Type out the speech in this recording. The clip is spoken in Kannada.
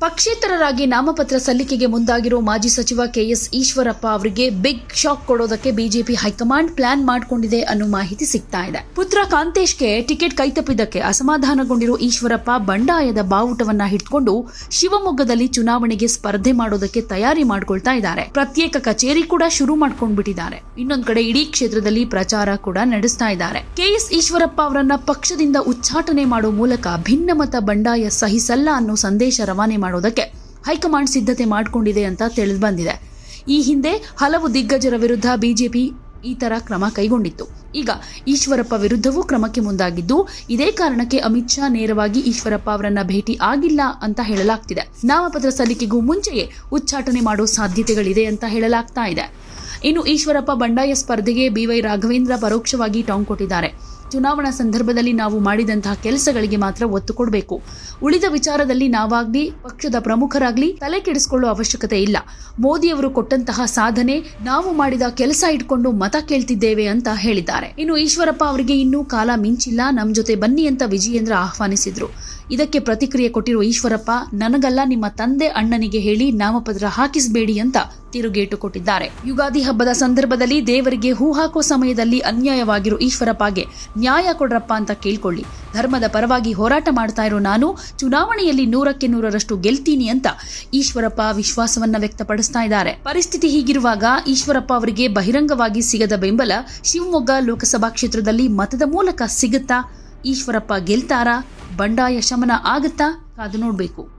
ಪಕ್ಷೇತರರಾಗಿ ನಾಮಪತ್ರ ಸಲ್ಲಿಕೆಗೆ ಮುಂದಾಗಿರೋ ಮಾಜಿ ಸಚಿವ ಕೆಎಸ್ ಈಶ್ವರಪ್ಪ ಅವರಿಗೆ ಬಿಗ್ ಶಾಕ್ ಕೊಡೋದಕ್ಕೆ ಬಿಜೆಪಿ ಹೈಕಮಾಂಡ್ ಪ್ಲಾನ್ ಮಾಡಿಕೊಂಡಿದೆ ಅನ್ನೋ ಮಾಹಿತಿ ಸಿಗ್ತಾ ಇದೆ. ಪುತ್ರ ಕಾಂತೇಶ್ಗೆ ಟಿಕೆಟ್ ಕೈತಪ್ಪಿದ್ದಕ್ಕೆ ಅಸಮಾಧಾನಗೊಂಡಿರೋ ಈಶ್ವರಪ್ಪ ಬಂಡಾಯದ ಬಾವುಟವನ್ನ ಹಿಡ್ಕೊಂಡು ಶಿವಮೊಗ್ಗದಲ್ಲಿ ಚುನಾವಣೆಗೆ ಸ್ಪರ್ಧೆ ಮಾಡೋದಕ್ಕೆ ತಯಾರಿ ಮಾಡ್ಕೊಳ್ತಾ ಇದ್ದಾರೆ. ಪ್ರತ್ಯೇಕ ಕಚೇರಿ ಕೂಡ ಶುರು ಮಾಡ್ಕೊಂಡ್ಬಿಟ್ಟಿದ್ದಾರೆ. ಇನ್ನೊಂದ್ ಕಡೆ ಇಡೀ ಕ್ಷೇತ್ರದಲ್ಲಿ ಪ್ರಚಾರ ಕೂಡ ನಡೆಸ್ತಾ ಇದ್ದಾರೆ. ಕೆಎಸ್ ಈಶ್ವರಪ್ಪ ಅವರನ್ನ ಪಕ್ಷದಿಂದ ಉಚ್ಚಾಟನೆ ಮಾಡೋ ಮೂಲಕ ಭಿನ್ನಮತ ಬಂಡಾಯ ಸಹಿಸಲ್ಲ ಅನ್ನೋ ಸಂದೇಶ ರವಾನೆ ಮಾಡೋದಕ್ಕೆ ಹೈಕಮಾಂಡ್ ಸಿದ್ಧತೆ ಮಾಡಿಕೊಂಡಿದೆ ಅಂತ ತಿಳಿದು ಬಂದಿದೆ. ಈ ಹಿಂದೆ ಹಲವು ದಿಗ್ಗಜರ ವಿರುದ್ಧ ಬಿಜೆಪಿ ಈ ತರ ಕ್ರಮ ಕೈಗೊಂಡಿತ್ತು. ಈಗ ಈಶ್ವರಪ್ಪ ವಿರುದ್ಧವೂ ಕ್ರಮಕ್ಕೆ ಮುಂದಾಗಿದ್ದು, ಇದೇ ಕಾರಣಕ್ಕೆ ಅಮಿತ್ ಶಾ ನೇರವಾಗಿ ಈಶ್ವರಪ್ಪ ಅವರನ್ನ ಭೇಟಿ ಆಗಿಲ್ಲ ಅಂತ ಹೇಳಲಾಗ್ತಿದೆ. ನಾಮಪತ್ರ ಸಲ್ಲಿಕೆಗೂ ಮುಂಚೆಯೇ ಉಚ್ಚಾಟನೆ ಮಾಡೋ ಸಾಧ್ಯತೆಗಳಿದೆ ಅಂತ ಹೇಳಲಾಗ್ತಾ ಇದೆ. ಇನ್ನು ಈಶ್ವರಪ್ಪ ಬಂಡಾಯ ಸ್ಪರ್ಧೆಗೆ ಬಿವೈ ರಾಘವೇಂದ್ರ ಪರೋಕ್ಷವಾಗಿ ಟಾಂಗ್ ಕೊಟ್ಟಿದ್ದಾರೆ. ಚುನಾವಣಾ ಸಂದರ್ಭದಲ್ಲಿ ನಾವು ಮಾಡಿದಂತಹ ಕೆಲಸಗಳಿಗೆ ಮಾತ್ರ ಒತ್ತು ಕೊಡಬೇಕು. ಉಳಿದ ವಿಚಾರದಲ್ಲಿ ನಾವಾಗ್ಲಿ, ಪಕ್ಷದ ಪ್ರಮುಖರಾಗ್ಲಿ ತಲೆ ಕೆಡಿಸಿಕೊಳ್ಳುವ ಅವಶ್ಯಕತೆ ಇಲ್ಲ. ಮೋದಿಯವರು ಕೊಟ್ಟಂತಹ ಸಾಧನೆ, ನಾವು ಮಾಡಿದ ಕೆಲಸ ಇಟ್ಕೊಂಡು ಮತ ಕೇಳ್ತಿದ್ದೇವೆ ಅಂತ ಹೇಳಿದ್ದಾರೆ. ಇನ್ನು ಈಶ್ವರಪ್ಪ ಅವರಿಗೆ ಇನ್ನೂ ಕಾಲ ಮಿಂಚಿಲ್ಲ. ನಮ್ಮ ಜೊತೆ ಬನ್ನಿ ಅಂತ ವಿಜಯೇಂದ್ರ ಆಹ್ವಾನಿಸಿದ್ರು. ಇದಕ್ಕೆ ಪ್ರತಿಕ್ರಿಯೆ ಕೊಟ್ಟಿರುವ ಈಶ್ವರಪ್ಪ, ನನಗಲ್ಲ, ನಿಮ್ಮ ತಂದೆ ಅಣ್ಣನಿಗೆ ಹೇಳಿ ನಾಮಪತ್ರ ಹಾಕಿಸಬೇಡಿ ಅಂತ ತಿರುಗೇಟು ಕೊಟ್ಟಿದ್ದಾರೆ. ಯುಗಾದಿ ಹಬ್ಬದ ಸಂದರ್ಭದಲ್ಲಿ ದೇವರಿಗೆ ಹೂ ಹಾಕೋ ಸಮಯದಲ್ಲಿ ಅನ್ಯಾಯವಾಗಿರೋ ಈಶ್ವರಪ್ಪಗೆ ನ್ಯಾಯ ಕೊಡ್ರಪ್ಪ ಅಂತ ಕೇಳ್ಕೊಳ್ಳಿ. ಧರ್ಮದ ಪರವಾಗಿ ಹೋರಾಟ ಮಾಡ್ತಾ ಇರೋ ನಾನು ಚುನಾವಣೆಯಲ್ಲಿ ನೂರಕ್ಕೆ ನೂರರಷ್ಟು ಗೆಲ್ತೀನಿ ಅಂತ ಈಶ್ವರಪ್ಪ ವಿಶ್ವಾಸವನ್ನ ವ್ಯಕ್ತಪಡಿಸ್ತಾ ಇದ್ದಾರೆ. ಪರಿಸ್ಥಿತಿ ಹೀಗಿರುವಾಗ ಈಶ್ವರಪ್ಪ ಅವರಿಗೆ ಬಹಿರಂಗವಾಗಿ ಸಿಗದ ಬೆಂಬಲ ಶಿವಮೊಗ್ಗ ಲೋಕಸಭಾ ಕ್ಷೇತ್ರದಲ್ಲಿ ಮತದ ಮೂಲಕ ಸಿಗುತ್ತಾ? ಈಶ್ವರಪ್ಪ ಗೆಲ್ತಾರಾ? ಬಂಡಾಯ ಶಮನ ಆಗುತ್ತಾ? ಕಾದು ನೋಡಬೇಕು.